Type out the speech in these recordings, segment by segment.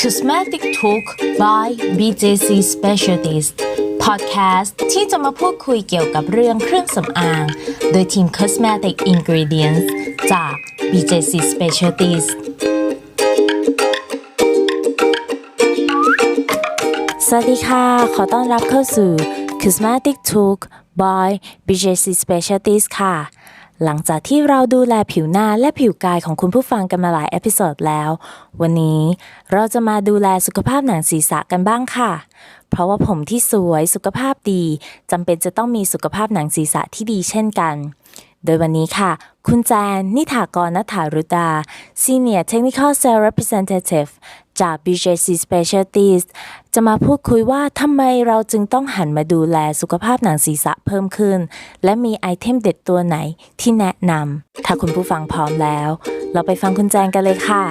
Cosmetic Talk by BJC Specialties Podcast ที่จะมาพูดคุยเกี่ยวกับเรื่องเครื่องสำอาง โดยทีม Cosmetic Ingredients จาก BJC Specialties สวัสดีค่ะ ขอต้อนรับเข้าสู่ Cosmetic Talk by BJC Specialties ค่ะ หลังจากที่เราดูแลผิวหน้าและผิวกายของคุณผู้ฟังกันมาหลายเอพิโซดแล้ว วันนี้เราจะมาดูแลสุขภาพหนังศีรษะกันบ้างค่ะ เพราะว่าผมที่สวยสุขภาพดีจำเป็นจะต้องมีสุขภาพหนังศีรษะที่ดีเช่นกัน โดยวันนี้ค่ะ คุณแจน นิถากรนัฐารุดา Senior Technical Sales Representative จาก BJC Specialties จะมาพูดคุยว่าทำไมเราจึงต้องหันมาดูแลสุขภาพหนังศีรษะเพิ่มขึ้น และมีไอเทมเด็ดตัวไหนที่แนะนำถ้าคุณผู้ฟังพร้อมแล้ว เราไปฟังคุณแจนกันเลยค่ะ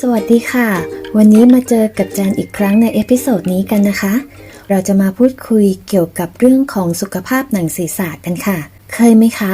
สวัสดีค่ะ วันนี้มาเจอกับจันอีกครั้งในเอพิโซดนี้กันนะคะ เราจะมาพูดคุยเกี่ยวกับเรื่องของสุขภาพหนังศีรษะกันค่ะ เคยไหมคะ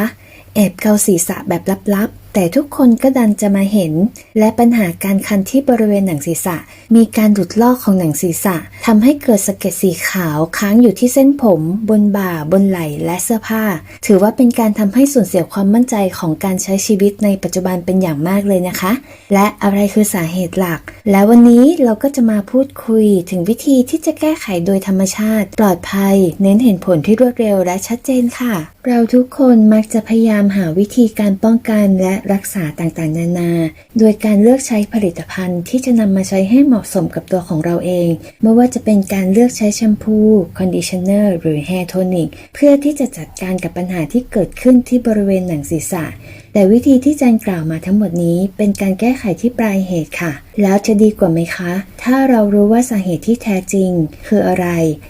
แอบเกาศีรษะแบบลับๆ แต่ทุกคนก็ดันจะมาเห็น และปัญหาการคันที่บริเวณหนังศีรษะ มีการหลุดลอกของหนังศีรษะทำให้เกิดสะเก็ดสีขาวค้างอยู่ที่เส้นผม บนบ่า บนไหล่และเสื้อผ้า ถือว่าเป็นการทำให้สูญเสียความมั่นใจของการใช้ชีวิตในปัจจุบันเป็นอย่างมากเลยนะคะ และอะไรคือสาเหตุหลัก และวันนี้เราก็จะมาพูดคุยถึงวิธีที่จะแก้ไขโดยธรรมชาติ ปลอดภัย เน้นเห็นผลที่รวดเร็วและชัดเจนค่ะ เราทุกคนมักจะพยายามหาวิธีการป้องกันและรักษาต่างๆ นานา โดยการเลือกใช้ผลิตภัณฑ์ที่จะนำมาใช้ให้เหมาะสมกับตัวของเราเอง ไม่ว่าจะเป็นการเลือกใช้แชมพู คอนดิชเนอร์ หรือแฮร์โทนิก เพื่อที่จะจัดการกับปัญหาที่เกิดขึ้นที่บริเวณหนังศีรษะ แต่วิธีที่แจนกล่าวมาทั้งหมดนี้ เป็นการแก้ไขที่ปลายเหตุค่ะ แล้วจะดีกว่าไหมคะ ถ้าเรารู้ว่าสาเหตุที่แท้จริง คืออะไร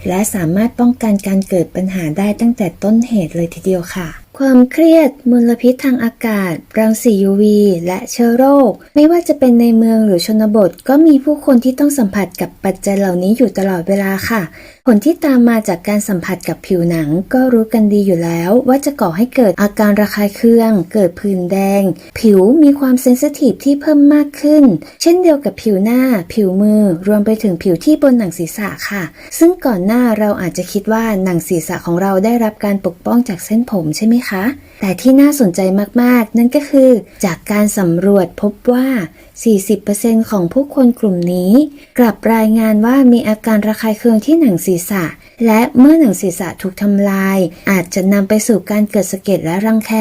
และสามารถป้องกันการเกิดปัญหาได้ตั้งแต่ต้นเหตุเลยทีเดียวค่ะ ความเครียดมลพิษทางอากาศ รังสี UV และเชื้อโรค ไม่ว่าจะเป็นในเมืองหรือชนบท ก็มีผู้คนที่ต้องสัมผัสกับปัจจัยเหล่านี้อยู่ตลอดเวลาค่ะ ผลที่ตามมาจากการสัมผัสกับผิวหนังก็รู้กันดีอยู่แล้ว ว่าจะก่อให้เกิดอาการระคายเคือง เกิดผื่นแดง ผิวมีความเซนซิทีฟที่เพิ่มมากขึ้น เช่นเดียวกับผิวหน้า ผิวมือ รวมไปถึงผิวที่บนหนังศีรษะค่ะ ซึ่งก่อนหน้าเราอาจจะคิดว่าหนังศีรษะของเราได้รับการปกป้องจากเส้นผมใช่ไหมคะ แต่ที่น่าสนใจมากๆ นั่นก็คือ จากการสำรวจพบว่า 40%ของผู้คนกลุ่มนี้ กลับรายงานว่ามีอาการระคายเคืองที่หนังศีรษะ และเมื่อหนังศีรษะถูกทำลาย อาจจะนำไปสู่การเกิดสะเก็ดและรังแค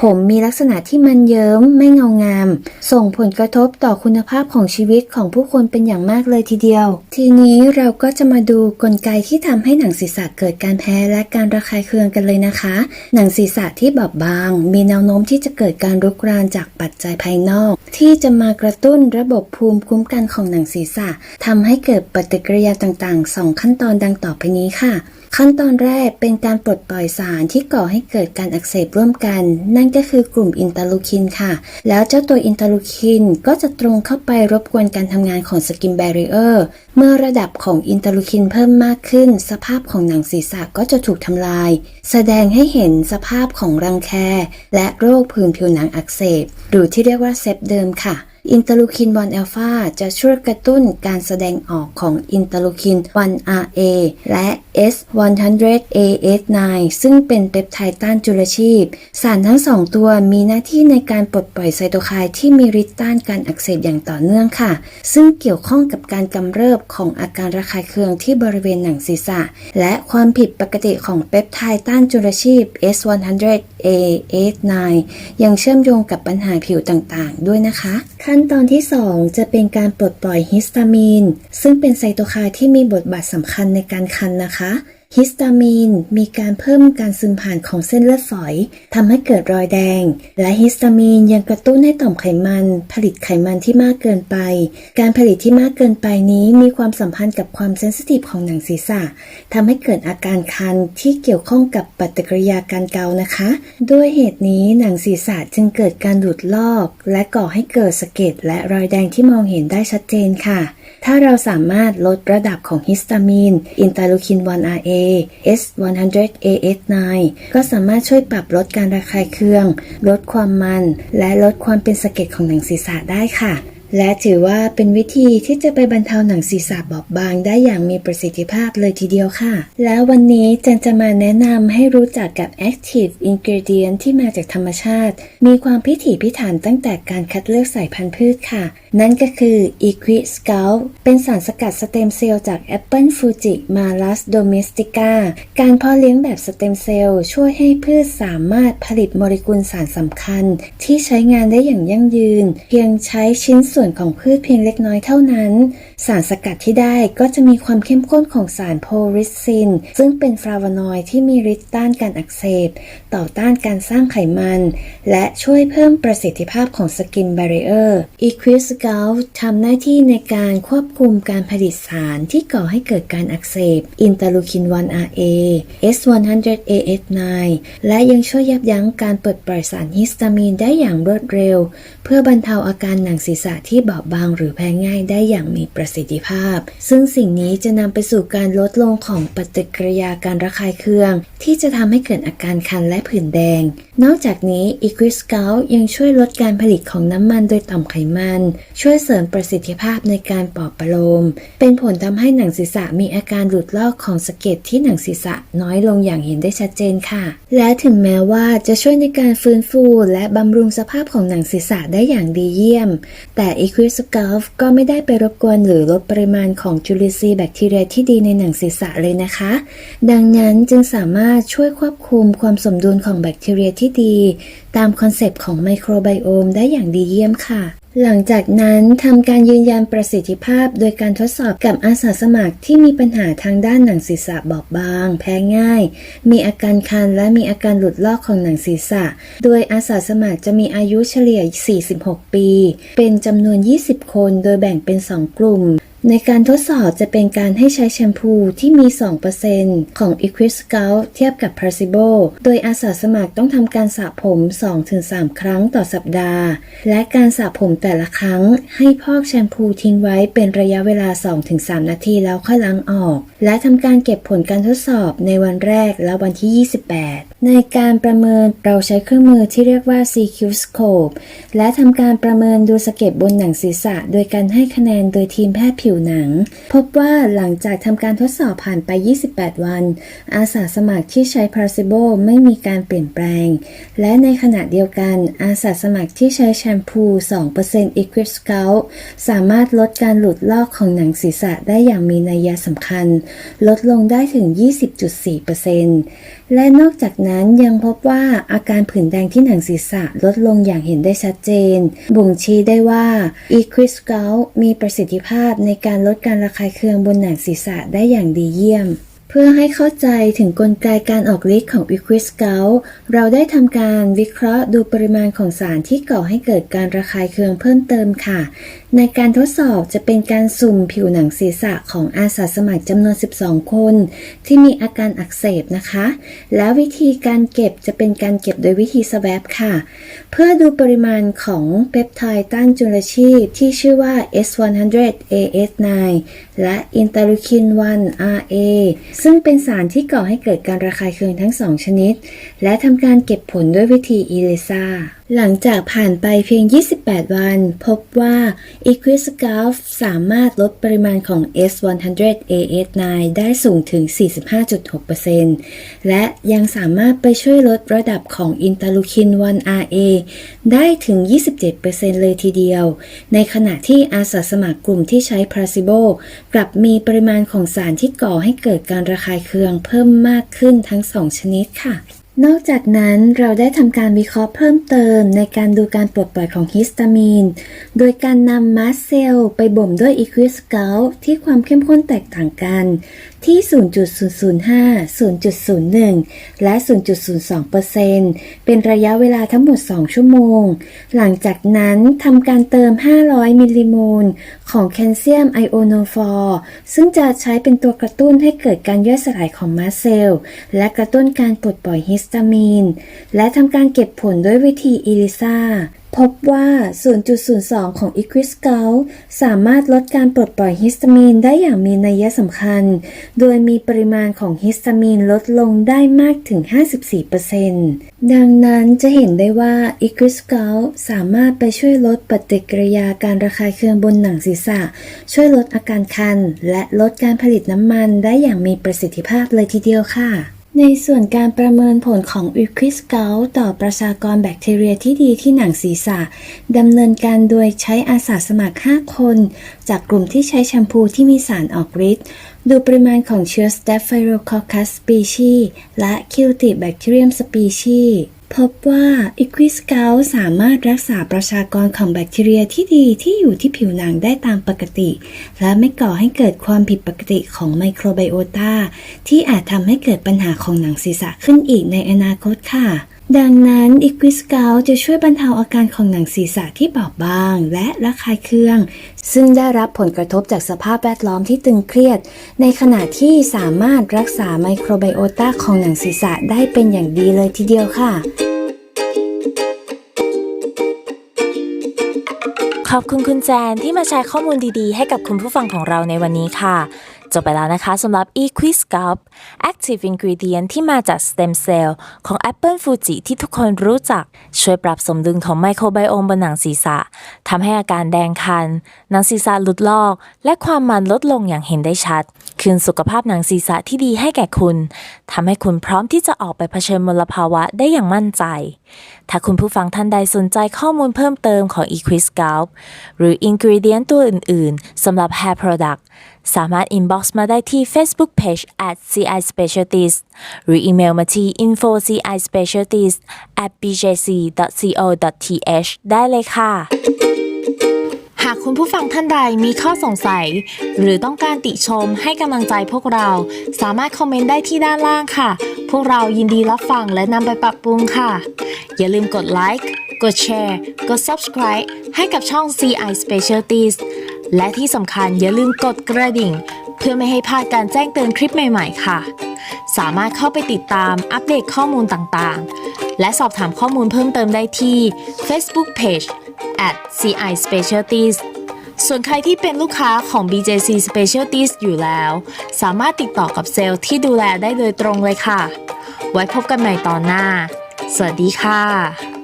ผมมีลักษณะที่มันเยิ้มไม่เงางาม ส่งผลกระทบต่อคุณภาพของชีวิตของผู้คนเป็นอย่างมากเลยทีเดียว ทีนี้เราก็จะมาดูกลไกที่ทำให้หนังศีรษะเกิดการแพ้และการระคายเคืองกันเลยนะคะ หนังศีรษะที่บอบบาง มีแนวโน้มที่จะเกิดการรุกรานจากปัจจัยภายนอก ที่จะมากระตุ้นระบบภูมิคุ้มกันของหนังศีรษะทำให้เกิดปฏิกิริยาต่างๆ 2 ขั้นตอนดังต่อไปนี้ค่ะ ขั้นตอนแรกเป็นการปลดปล่อยสารที่ก่อให้เกิดการอักเสบร่วมกัน นั่นก็คือกลุ่มอินเตอร์ลูคินค่ะ แล้วเจ้าตัวอินเตอร์ลูคินก็จะตรงเข้าไปรบกวนการทำงานของสกินแบรีเออร์เมื่อระดับของอินเตอร์ลูคินเพิ่มมากขึ้น สภาพของหนังศีรษะก็จะถูกทำลาย แสดงให้เห็นสภาพของรังแคและโรคผื่นผิวหนังอักเสบ หรือที่เรียกว่าเซปเดิมค่ะ อินเตอร์ลูคิน 1 อัลฟาจะช่วยกระตุ้นการแสดงออกของอินเตอร์ลูคิน 1 RA และ S100AS9 ซึ่งเป็นเปปไทด์ต้านจุลชีพ สารทั้งสองตัวมีหน้าที่ในการปลดปล่อยไซโตไคน์ที่มีฤทธิ์ต้านการอักเสบอย่างต่อเนื่องค่ะ ซึ่งเกี่ยวข้องกับการกำเริบของอาการระคายเคืองที่บริเวณหนังศีรษะ และความผิดปกติของเปปไทด์ต้านจุลชีพ S100AS9 ยังเชื่อมโยงกับปัญหาผิวต่างๆ ด้วยนะคะขั้นตอนที่ 2 จะเป็นการปลดปล่อยฮิสตามีน ซึ่งเป็นไซโตไคน์ที่มีบทบาทสำคัญในการคันนะคะ ฮิสตามีนมีการเพิ่มการซึมผ่านของเส้นเลือดฝอยทำให้เกิดรอยแดง และฮิสตามีนยังกระตุ้นให้ต่อมไขมัน ผลิตไขมันที่มากเกินไป การผลิตที่มากเกินไปนี้มีความสัมพันธ์กับความเซนซิทีฟของหนังศีรษะทำให้เกิดอาการคันที่เกี่ยวข้องกับปฏิกิริยาการเกานะคะ ด้วยเหตุนี้หนังศีรษะจึงเกิดการหลุดลอก และก่อให้เกิดสะเก็ดและรอยแดงที่มองเห็นได้ชัดเจนค่ะ ถ้าเราสามารถลดระดับของฮิสตามีนอินเตอร์ลูคิน 1RA S100 AS9 ก็สามารถช่วยปรับลดการระคายเคือง ลดความมัน และลดความเป็นสะเก็ดของหนังศีรษะได้ค่ะ และถือว่าเป็นวิธีที่จะไปบรรเทาหนังศีรษะบอบบางได้อย่างมีประสิทธิภาพเลยทีเดียวค่ะ แล้ววันนี้จันจะมาแนะนำให้รู้จักกับ Active Ingredient ที่มาจากธรรมชาติ มีความพิถีพิถันตั้งแต่การคัดเลือกสายพันธุ์พืชค่ะ นั่นก็คือ Equi Scout เป็นสารสกัดสเต็มเซลล์จากแอปเปิลฟูจิมาลัสโดเมสติกาการเพาะเลี้ยงแบบสเต็มเซลล์ช่วยให้พืชสามารถผลิตโมเลกุลสารสำคัญ ที่ใช้งานได้อย่างยั่งยืน เพียงใช้ชิ้นส่วนวนของพืชเพียงเล็กน้อยเท่านั้น สารสกัดที่ได้ก็จะมีความเข้มข้นของสารโพลิสซิน ซึ่งเป็นฟลาวานอยด์ที่มีฤทธิ์ต้านการอักเสบ ต่อต้านการสร้างไขมัน และช่วยเพิ่มประสิทธิภาพของสกินบ a ร r เออร์ Equus Scout ทำหน้าที่ในการควบคุมการผลิตสารที่ก่อให้เกิดการอักเสบอินเตอร์ลูคิน 1RA S100 AS9 และยังช่วยยับยั้งการเปลดปล่อยสารฮิสตามีนได้อย่างรวดเร็ว เพื่อบรรเทาอาการหนังศีรษะที่บอบบางหรือแพ้ง่ายได้อย่างมีประสิทธิภาพ ซึ่งสิ่งนี้จะนำไปสู่การลดลงของปฏิกิริยาการระคายเคือง ที่จะทำให้เกิดอาการคันและผื่นแดง นอกจากนี้ Equus Scout ยังช่วยลดการผลิตของน้ำมันโดยต่อมไขมัน ช่วยเสริมประสิทธิภาพในการปอบประโลม เป็นผลทำให้หนังศีรษะมีอาการหลุดลอกของสะเก็ดที่หนังศีรษะน้อยลงอย่างเห็นได้ชัดเจนค่ะ และถึงแม้ว่าจะช่วยในการฟื้นฟูและบำรุงสภาพของหนังศีรษะได้อย่างดีเยี่ยม แต่อีควิสกอฟก็ไม่ได้ไปรบกวนหรือลดปริมาณของจุลินทรีย์แบคทีเรียที่ดีในหนังศีรษะเลยนะคะ ดังนั้นจึงสามารถช่วยควบคุมความสมดุลของแบคทีเรียที่ดี ตามคอนเซปต์ของไมโครไบโอมได้อย่างดีเยี่ยมค่ะ หลังจากนั้นทำการยืนยันประสิทธิภาพโดยการทดสอบกับอาสาสมัครที่มีปัญหาทางด้านหนังศีรษะบอบบาง แพ้ง่าย มีอาการคันและมีอาการหลุดลอกของหนังศีรษะ โดยอาสาสมัครจะมีอายุเฉลี่ย 46 ปี เป็นจำนวน 20 คนโดยแบ่งเป็น 2 กลุ่ม ในการทดสอบจะเป็นการให้ใช้แชมพูที่มี 2%ของ Equus c o u t เทียบกับ Placebo โดยอาสาสมัครต้องทำการสระผม 2-3 ครั้งต่อสัปดาห์ และการสระผมแต่ละครั้งให้พอกแชมพูทิ้งไว้เป็นระยะเวลา 2-3 นาทีแล้วค่อยล้างออก และทำการเก็บผลการทดสอบในวันแรกและวันที่ 28 ในการประเมินเราใช้เครื่องมือที่เรียกว่า CQ Scope และทำการประเมินดูสะเก็ดบนหนังศีรษะ โดยการให้คะแนนโดยทีมแพทย์ผิวหนัง พบว่าหลังจากทำการทดสอบผ่านไป 28 วัน อาสาสมัครที่ใช้ placebo ไม่มีการเปลี่ยนแปลง และในขณะเดียวกัน อาสาสมัครที่ใช้แชมพู 2% Equus Scout สามารถลดการหลุดลอกของหนังศีรษะได้อย่างมีนัยสำคัญ ลดลงได้ถึง 20.4%และนอกจากนั้นยังพบว่าอาการผื่นแดงที่หนังศีรษะลดลงอย่างเห็นได้ชัดเจน บ่งชี้ได้ว่า Equus Scout มีประสิทธิภาพในการลดการระคายเคืองบนหนังศีรษะได้อย่างดีเยี่ยม เพื่อให้เข้าใจถึงกลไกการออกฤทธิ์ของ Equus Scout เราได้ทำการวิเคราะห์ดูปริมาณของสารที่ก่อให้เกิดการระคายเคืองเพิ่มเติมค่ะ ในการทดสอบจะเป็นการสุ่มผิวหนังศีรษะของอาสาสมัครจำนวน 12 คน ที่มีอาการอักเสบนะคะ แล้ววิธีการเก็บจะเป็นการเก็บโดยวิธีสแวบค่ะ เพื่อดูปริมาณของเปปไทด์ต้านจุลชีพที่ชื่อว่า S100 AS9 และอินเตอร์ลูคิน 1 RA ซึ่งเป็นสารที่ก่อให้เกิดการระคายเคืองทั้งสองชนิด และทำการเก็บผลด้วยวิธีอีเลซาหลังจากผ่านไปเพียง 28 วัน พบว่า Equus Scout สามารถลดปริมาณของ S100 AS9 ได้สูงถึง 45.6%และยังสามารถไปช่วยลดระดับของอินเตอร์ลูคิน 1RA ได้ถึง 27%เลยทีเดียว ในขณะที่อาสาสมัครกลุ่มที่ใช้ placebo กลับมีปริมาณของสารที่ก่อให้เกิดการระคายเคืองเพิ่มมากขึ้นทั้งสองชนิดค่ะ นอกจากนั้นเราได้ทำการวิเคราะห์เพิ่มเติมในการดูการปลดปล่อยของฮิสตามีน โดยการนำมาสเซลไปบ่มด้วยอีควิสเกลที่ความเข้มข้นแตกต่างกัน ที่ 0.005 0.01 และ 0.02%เป็นระยะเวลาทั้งหมด 2 ชั่วโมง หลังจากนั้นทำการเติม 500 มิลลิโมลของแคลเซียมไอโอโนฟอร์ซึ่งจะใช้เป็นตัวกระตุ้นให้เกิดการย่อยสลายของมาเซลและกระตุ้นการปลดปล่อยฮิสตามีน และทำการเก็บผลด้วยวิธีอีลิซา พบว่า 0.02 ของ e q u i s c a l สามารถลดการปลดปล่อยฮิสตามีนได้อย่างมีนัยสำคัญ โดยมีปริมาณของฮิสตามีนลดลงได้มากถึง 54%ดังนั้นจะเห็นได้ว่า e q u i s c a l สามารถไปช่วยลดปฏิกิริยาการระคายเคืองบนหนังศีรษะ ช่วยลดอาการคัน และลดการผลิตน้ำมันได้อย่างมีประสิทธิภาพเลยทีเดียวค่ะ ในส่วนการประเมินผลของ e q u i s c a l ต่อประชากรแบคทีเรียที่ดีที่หนังศีรษะดำเนินการโดยใช้อาสาสมัคร 5 คน จากกลุ่มที่ใช้แชมพูที่มีสารออกฤทธิ์ดูปริมาณของเชื้อ Staphylococcus species และ Cutibacterium species พบว่าอีควิสเกลสามารถรักษาประชากรของแบคทีเรียที่ดีที่อยู่ที่ผิวหนังได้ตามปกติ และไม่ก่อให้เกิดความผิดปกติของไมโครไบโอตาที่อาจทำให้เกิดปัญหาของหนังศีรษะขึ้นอีกในอนาคตค่ะ ดังนั้น e q u i s c a l จะช่วยบรรเทาอาการของหนังศีรษะที่บอบบาง และระคายเคือง ซึ่งได้รับผลกระทบจากสภาพแวดล้อมที่ตึงเครียด ในขณะที่สามารถรักษาไมโครไบโอตาของหนังศีรษะได้เป็นอย่างดีเลยทีเดียวค่ะ ขอบคุณคุณแจนที่มาแชร์ข้อมูลดีๆ ให้กับคุณผู้ฟังของเราในวันนี้ค่ะ จบไปแล้วนะคะสำหรับ e q u i s c u p Active Ingredient ที่มาจาก Stem Cell ของ Apple Fuji ที่ทุกคนรู้จัก ช่วยปรับสมดุลของไมโครไบโอมบนหนังศีรษะทำให้อาการแดงคัน หนังศีรษะหลุดลอก และความมันลดลงอย่างเห็นได้ชัด คืนสุขภาพหนังศีรษะที่ดีให้แก่คุณทำให้คุณพร้อมที่จะออกไปเผชิญมลภาวะได้อย่างมั่นใจ ถ้าคุณผู้ฟังท่านใดสนใจข้อมูลเพิ่มเติมของ Equis Scalp หรือ Ingredient ตัวอื่น ๆสำหรับ Hair Product สามารถ inbox มาได้ที่ Facebook Page at CI Specialties หรืออีเมลมาที่ info ci specialties at bjc.co.th ได้เลยค่ะ หากคุณผู้ฟังท่านใดมีข้อสงสัย หรือต้องการติชมให้กำลังใจพวกเรา สามารถคอมเมนต์ได้ที่ด้านล่างค่ะ พวกเรายินดีรับฟังและนำไปปรับปรุงค่ะ อย่าลืมกดไลค์ กดแชร์ กด subscribe ให้กับช่อง CI Specialties และที่สำคัญอย่าลืมกดกระดิ่ง เพื่อไม่ให้พลาดการแจ้งเตือนคลิปใหม่ ๆ ค่ะ สามารถเข้าไปติดตามอัปเดตข้อมูลต่างๆ และสอบถามข้อมูลเพิ่มเติมได้ที่ Facebook Page at CI Specialties ส่วนใครที่เป็นลูกค้าของ BJC Specialties อยู่แล้ว สามารถติดต่อกับเซลล์ที่ดูแลได้โดยตรงเลยค่ะ ไว้พบกันใหม่ตอนหน้า สวัสดีค่ะ